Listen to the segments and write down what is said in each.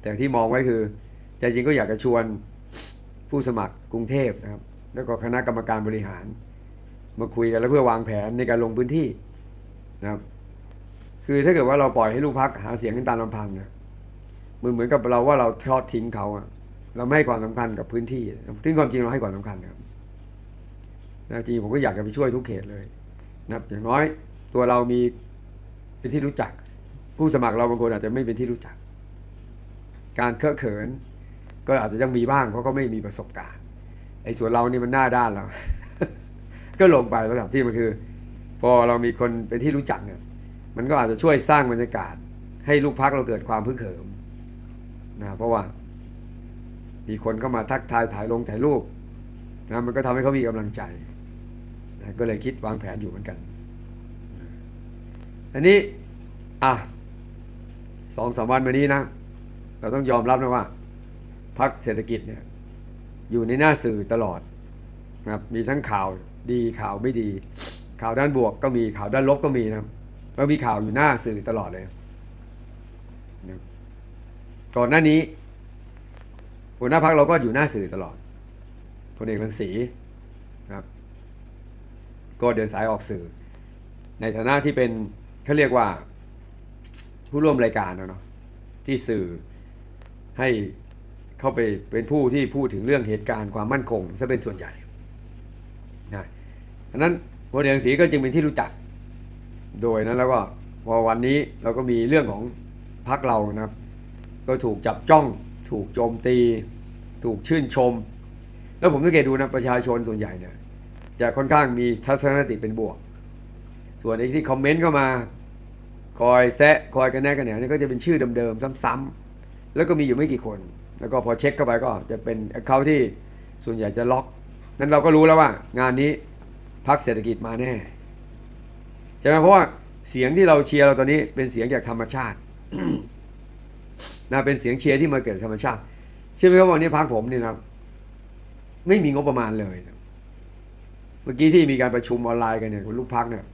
แต่ที่มองไว้คือใจจริงก็อยากจะชวนผู้สมัครกรุงเทพนะครับ แล้วก็คณะกรรมการบริหาร มาคุยกันแล้วเพื่อวางแผนในการลงพื้นที่นะครับคือถ้าเกิดว่าเราปล่อยให้ลูกพักหาเสียงกันตามลำพังนี่ยมันเหมือนกับเราว่าเราทอดทิ้งเขาอะเราไม่ให้ความสำคัญกับพื้นที่ซึ่งความจริงเราให้ความสำคัญนะครับนะจริงผมก็อยากจะไปช่วยทุกเขตเลยนะอย่างน้อยตัวเรามีเป็นที่รู้จัก ผู้สมัครเราบางคนอาจจะไม่เป็นที่รู้จัก การเคอะเขิน ก็อาจจะยังมีบ้างเพราะเขาไม่มีประสบการณ์ไอ้ส่วนเรานี่มันหน้าด้านเรา ก็ลงไประดับที่มันคือ พอเรามีคนเป็นที่รู้จักเนี่ยมันก็อาจจะช่วยสร้างบรรยากาศ ให้ลูกพักเราเกิดความพึกเขิมนะเพราะว่ามีคนเข้ามาทักทายถ่ายลงถ่ายรูปนะมันก็ทำให้เขามีกำลังใจนะก็เลยคิดวางแผนอยู่เหมือนกัน อันนี้ อะสองสามวันมานี้นะ เราต้องยอมรับนะว่าพักเศรษฐกิจเนี่ยอยู่ในหน้าสื่อตลอดนะครับมีทั้งข่าวดีข่าวไม่ดี ข่าวด้านบวกก็มีข่าวด้านลบก็มีนะครับก็มีข่าวอยู่หน้าสื่อตลอดเลยนะก่อนหน้านี้หัวหน้าพักเราก็อยู่หน้าสื่อตลอดพลเอกรังสีนะครับ ก็เดินสายออกสื่อ ในฐานะที่เป็นเขาเรียกว่าผู้ร่วมรายการนะเนาะที่สื่อ ให้เข้าไปเป็นผู้ที่พูดถึงเรื่องเหตุการณ์ความมั่นคงซะเป็นส่วนใหญ่นะอันนั้นพลเอกรังสีก็จึงเป็นที่รู้จัก โดยนั้นแล้วก็พอวันนี้เราก็มีเรื่องของพักเรานะครับ ก็ถูกจับจ้อง ถูกโจมตี ถูกชื่นชม แล้วผมสังเกตดูนะประชาชนส่วนใหญ่เนี่ยจะค่อนข้างมีทัศนคติเป็นบวก ส่วนไอ้ที่คอมเมนต์เข้ามา คอยแซะคอยกันแน่กันแหนนี่ก็จะเป็นชื่อเดิมๆซ้ำๆ แล้วก็มีอยู่ไม่กี่คน แล้วก็พอเช็คเข้าไปก็จะเป็นเขาที่ส่วนใหญ่จะล็อก นั้นเราก็รู้แล้วว่างานนี้พักเศรษฐกิจมาแน่ใช่ไหมเพราะว่าเสียงที่เราเชียร์เราตอนนี้เป็นเสียงจากธรรมชาตินะเป็นเสียงเชียร์ที่มาเกิดธรรมชาติเชื่อไหมครับวันนี้พักผมเนี่ยนะครับ ไม่มีงบประมาณเลยนะเมื่อกี้ที่มีการประชุมออนไลน์กันเนี่ยคุณลูกพักเนี่ย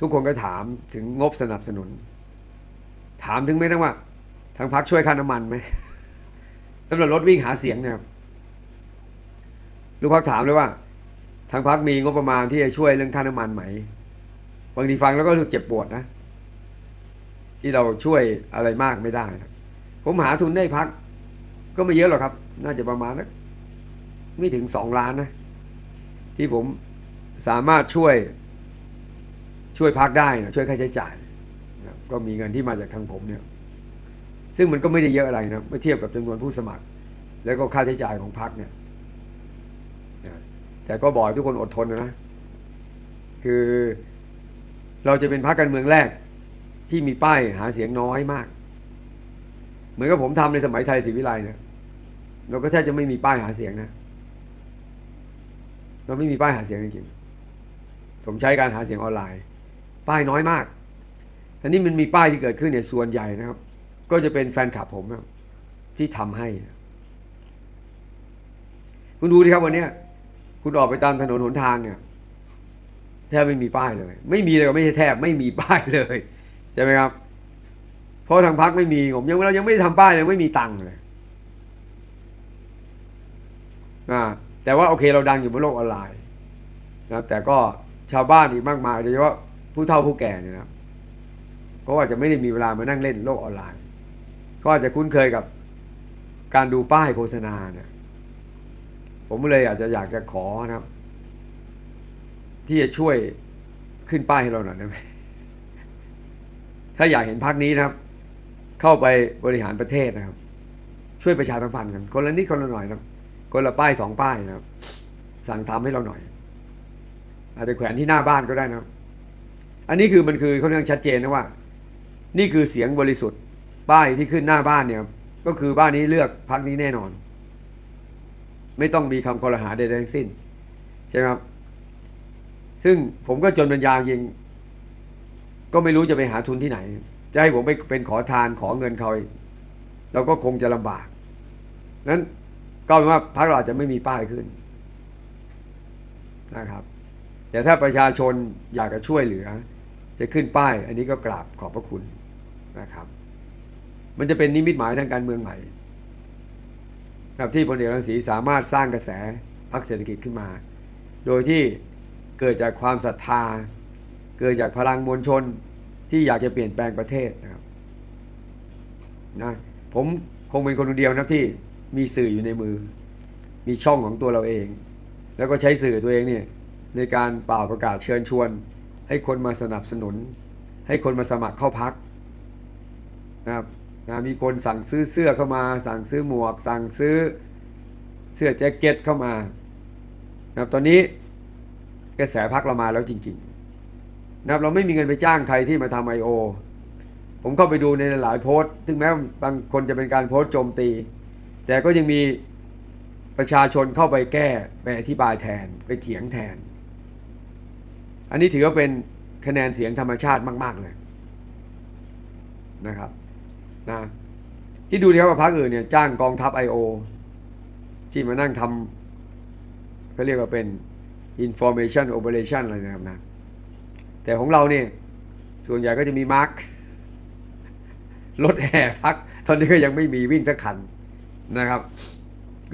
ทุกคนก็ถามถึงงบสนับสนุน ถามถึงไหมทั้งว่า ทางพักช่วยค่าน้ำมันไหมสำรับรถวิ่งหาเสียงเนี่ยครับลูกพักถามเลยว่า ทางพักมีงบประมาณที่จะช่วยเรื่องค่าน้ำมันไหมบางทีฟังแล้วก็รู้สึกเจ็บปวดนะ ที่เราช่วยอะไรมากไม่ได้นะผมหาทุนได้พัก ก็ไม่เยอะหรอกครับ น่าจะประมาณนะไม่ถึงสองล้านนะ ที่ผมสามารถช่วยช่วยพักได้นะช่วยค่าใช้จ่ายนะก็มีเงินที่มาจากทางผมเนี่ย ซึ่งมันก็ไม่ได้เยอะอะไรนะเมื่อเทียบกับจำนวนผู้สมัคร แล้วก็ค่าใช้จ่ายของพักเนี่ยแต่ก็บอกทุกคนอดทนนะคือเราจะเป็นพรรคการเมืองแรกที่มีป้ายหาเสียงน้อยมาก เหมือนกับผมทำในสมัยไทยศรีวิไลเนี่ยเราก็แทบจะไม่มีป้ายหาเสียงนะ เราไม่มีป้ายหาเสียงจริงๆผมใช้การหาเสียงออนไลน์ ป้ายน้อยมากอันนี้มันมีป้ายที่เกิดขึ้นเนี่ยส่วนใหญ่นะครับ ก็จะเป็นแฟนคลับผมที่ทำให้ คุณดูดิครับวันเนี้ยคุณออกไปตามถนนหนทางเนี่ยแทบไม่มีป้ายเลย ไม่มีเลยก็ไม่ใช่แทบไม่มีป้ายเลยใช่ไหมครับ เพราะทางพักไม่มีผมยังเรายังไม่ได้ทำป้ายเลยไม่มีตังค์เลยอ่าแต่ว่าโอเคเราดังอยู่บนโลกออนไลน์นะครับ แต่ก็ชาวบ้านอีกมากมายโดยเฉพาะผู้เฒ่าผู้แก่เนี่ยนะครับก็อาจจะไม่ได้มีเวลามานั่งเล่นโลกออนไลน์ ก็อาจจะคุ้นเคยกับการดูป้ายโฆษณาเนี่ยผมเลยอาจจะอยากจะขอนะครับ ที่จะช่วยขึ้นป้ายให้เราหน่อยได้ไหมถ้าอยากเห็นพักนี้นะครับ เข้าไปบริหารประเทศนะครับ ช่วยประชาสัมพันธ์กันคนละนิดคนละหน่อยนะครับคนละป้ายสองป้ายนะครับ สั่งทำให้เราหน่อย อาจจะแขวนที่หน้าบ้านก็ได้นะครับ อันนี้คือมันคือค่อนข้างชัดเจนนะว่า นี่คือเสียงบริสุทธิ์ ป้ายที่ขึ้นหน้าบ้านเนี่ย ก็คือบ้านนี้เลือกพักนี้แน่นอน ไม่ต้องมีคำกลหาใดๆทั้งสิ้น ใช่ไหมครับ ซึ่งผมก็จนปัญญายิง ก็ไม่รู้จะไปหาทุนที่ไหน จะให้ผมไปเป็นขอทานขอเงินเขาเราก็คงจะลำบากนั้นก็เป็นว่าพรรคเราจะไม่มีป้ายขึ้นนะครับ แต่ถ้าประชาชนอยากจะช่วยเหลือ จะขึ้นป้าย อันนี้ก็กราบขอบพระคุณนะครับ มันจะเป็นนิมิตหมายทางการเมืองใหม่ครับที่พลเอกรังสีสามารถสร้างกระแสพรรคเศรษฐกิจขึ้นมา โดยที่เกิดจากความศรัทธา เกิดจากพลังมวลชนที่อยากจะเปลี่ยนแปลงประเทศนะครับนะผมคงเป็นคนเดียวนะที่มีสื่ออยู่ในมือ มีช่องของตัวเราเอง แล้วก็ใช้สื่อตัวเองเนี่ยในการเป่าประกาศเชิญชวน ให้คนมาสนับสนุน ให้คนมาสมัครเข้าพักนะครับ นะมีคนสั่งซื้อเสื้อเข้ามา สั่งซื้อหมวก สั่งซื้อเสื้อแจ็คเก็ตเข้ามานะตอนนี้กระแสพักเรามาแล้วจริงๆนะเราไม่มีเงินไปจ้างใครที่มาทำไอโอผมเข้าไปดูในหลายโพสต์ถึงแม้บางคนจะเป็นการโพสต์โจมตี แต่ก็ยังมีประชาชนเข้าไปแก้ไปอธิบายแทนไปเถียงแทน อันนี้ถือว่าเป็นคะแนนเสียงธรรมชาติมาก ๆ เลยนะครับ นะที่ดูดีครับว่าพรรคอื่นเนี่ยจ้างกองทัพ I.O. ที่มานั่งทำเขาเรียกว่าเป็น information operation อะไรนะครับนะ แต่ของเราเนี่ยส่วนใหญ่ก็จะมีมาร์ครถแห่พัก ตอนนี้ก็ยังไม่มีวิ่งสักคันนะครับ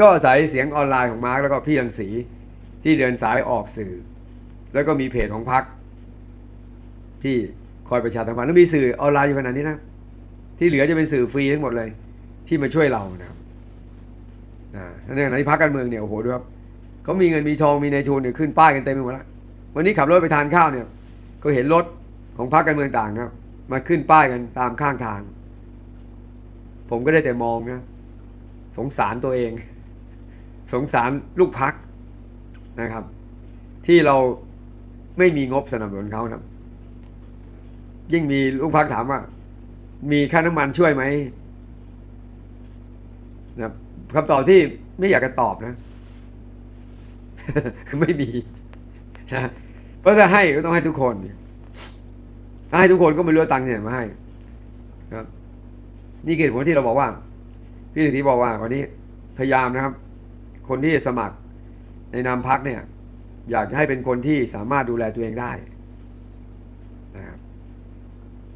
ก็อาศัยเสียงออนไลน์ของมาร์คแล้วก็พี่รังสีที่เดินสายออกสื่อ แล้วก็มีเพจของพักที่คอยประชาสัมพันธ์แล้วมีสื่อออนไลน์อยู่ขนาดนี้นะ ที่เหลือจะเป็นสื่อฟรีทั้งหมดเลย ที่มาช่วยเรานะครับนะในขณะที่พักการเมืองเนี่ยโอ้โหดูครับเขามีเงินมีทองมีในายทุนเนี่ยขึ้นป้ายกันเต็มไปหมดแล้ววันนี้ขับรถไปทานข้าวเนี่ย ก็เห็นรถของพรรคการเมืองต่างครับ มาขึ้นป้ายกันตามข้างทาง ผมก็ได้แต่มองนะสงสารตัวเอง สงสารลูกพักนะครับ ที่เราไม่มีงบสนับสนุนเขานะครับ ยิ่งมีลูกพักถามว่า มีค่าน้ำมันช่วยไหมนะคำตอบที่ไม่อยากจะตอบนะ ไม่มีนะเพราะถ้าให้ก็ต้องให้ทุกคนถ้าให้ทุกคนก็ไม่รู้วตังค์ที่ไหนมาให้ครับ นี่คือเหตุผลที่เราบอกว่า พี่สิทธิบอกว่าวันนี้พยายามนะครับ คนที่สมัครในนามพักเนี่ย อยากจะให้เป็นคนที่สามารถดูแลตัวเองได้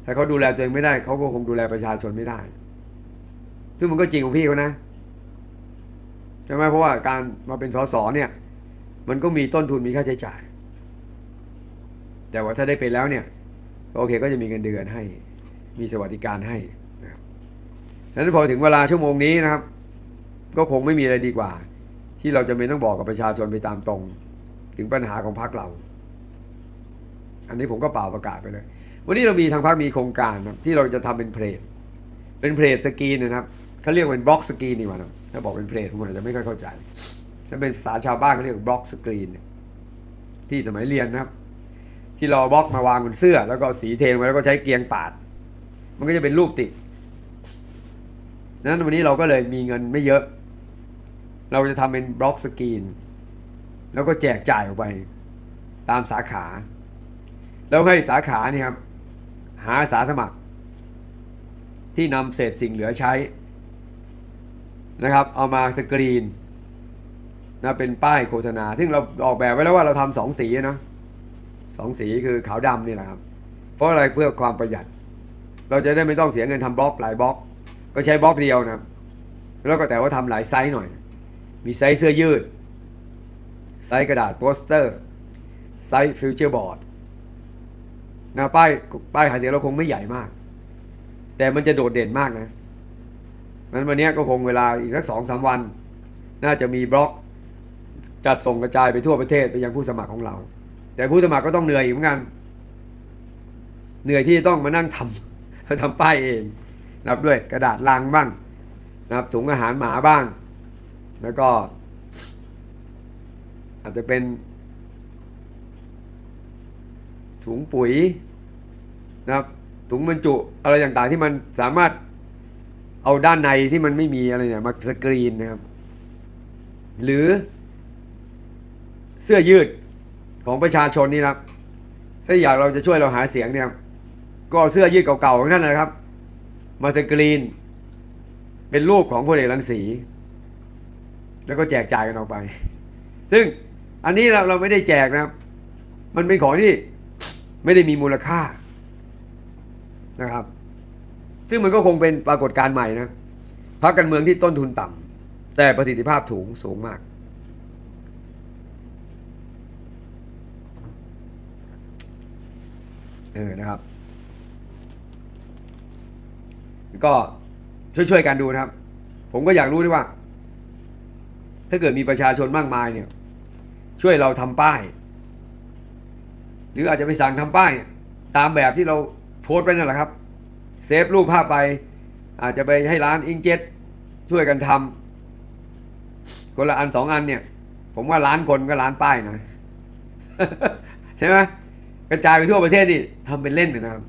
ถ้าเขาดูแลตัวเองไม่ได้เขาก็คงดูแลประชาชนไม่ได้ ซึ่งมันก็จริงของพี่เขานะใช่ไหมเพราะว่าการมาเป็นสสเนี่ย มันก็มีต้นทุนมีค่าใช้จ่าย แต่ว่าถ้าได้เป็นแล้วเนี่ยโอเคก็จะมีเงินเดือนให้ มีสวัสดิการให้นะครับดังนั้นพอถึงเวลาชั่วโมงนี้นะครับ ก็คงไม่มีอะไรดีกว่า ที่เราจะไม่ต้องบอกกับประชาชนไปตามตรง ถึงปัญหาของพรรคเรา อันนี้ผมก็เป่าประกาศไปเลย วันนี้เรามีทางพรรคมีโครงการนะที่เราจะทำเป็นเพลทเป็นเพลทสกรีนนะครับเขาเรียกว่าเป็นบล็อกสกรีนดีกว่านะถ้าบอกเป็นเพลทผมอาจจะไม่ค่อยเข้าใจถ้าเป็นภาษาชาวบ้านเขาเรียกบล็อกสกรีนที่สมัยเรียนนะครับ ที่เราเอบล็อกมาวางบนเสื้อ แล้วก็สีเทนไว้แล้วก็ใช้เกียงปาด มันก็จะเป็นรูปติดนั้นวันนี้เราก็เลยมีเงินไม่เยอะ เราจะทำเป็นบล็อกสกรีนแล้วก็แจกจ่ายออกไป ตามสาขา แล้วให้สาขานี่ครับ หาอาสาสมัคร ที่นำเศษสิ่งเหลือใช้นะครับ เอามาสกรีนนะเป็นป้ายโฆษณา ซึ่งเราออกแบบไว้แล้วว่าเราทำสองสีนะสองสีคือขาวดำนี่แหละครับ เพราะอะไรเพื่อความประหยัด เราจะได้ไม่ต้องเสียเงินทำบล็อกหลายบล็อก ก็ใช้บล็อกเดียวนะแล้วก็แต่ว่าทำหลายไซส์หน่อย มีไซส์เสื้อยืด ไซส์กระดาษโปสเตอร์ ไซส์ฟิวเจอร์บอร์ด นะป้ายป้ายหาเสียงเราคงไม่ใหญ่มาก แต่มันจะโดดเด่นมากนะนั้นวันนี้ก็คงเวลาอีกสักสองสามวัน น่าจะมีบล็อกจัดส่งกระจายไปทั่วประเทศไปยังผู้สมัครของเรา แต่ผู้สมัครก็ต้องเหนื่อยเหมือนกัน เหนื่อยที่จะต้องมานั่งทำทำป้ายเองนับด้วยกระดาษลังบ้างนะครับถุงอาหารหมาบ้าง แล้วก็ อาจจะเป็นถุงปุ๋ย นะครับถุงบรรจุอะไรต่างๆที่มันสามารถเอาด้านในที่มันไม่มีอะไรเนี่ยมาสกรีนนะครับ หรือเสื้อยืดของประชาชนนี่นะครับ ถ้าอยากเราจะช่วยเราหาเสียงเนี่ยก็เอาเสื้อยืดเก่าๆของท่านนะครับ มาสกรีน เป็นรูปของพลเอกรังสี แล้วก็แจกจ่ายกันออกไป ซึ่งอันนี้เราเราไม่ได้แจกนะครับ มันเป็นของที่ไม่ได้มีมูลค่า นะครับ ซึ่งมันก็คงเป็นปรากฏการณ์ใหม่นะพรรคการเมืองที่ต้นทุนต่ำแต่ประสิทธิภาพถูงสูงมาก เออนะครับ ก็ช่วยๆกันดูนะครับ ผมก็อยากรู้ด้วยว่า ถ้าเกิดมีประชาชนมากมายเนี่ย ช่วยเราทำป้าย หรืออาจจะไปสั่งทำป้าย ตามแบบที่เรา โพสต์ไปนั่นแหละครับ เซฟรูปภาพไป อาจจะไปให้ร้านอิงเจ็ตช่วยกันทำคนละอันสองอันเนี่ย ผมว่าล้านคนก็ล้านป้ายนะใช่ไหมกระจายไปทั่วประเทศนี่ทำเป็นเล่นไปนะครับ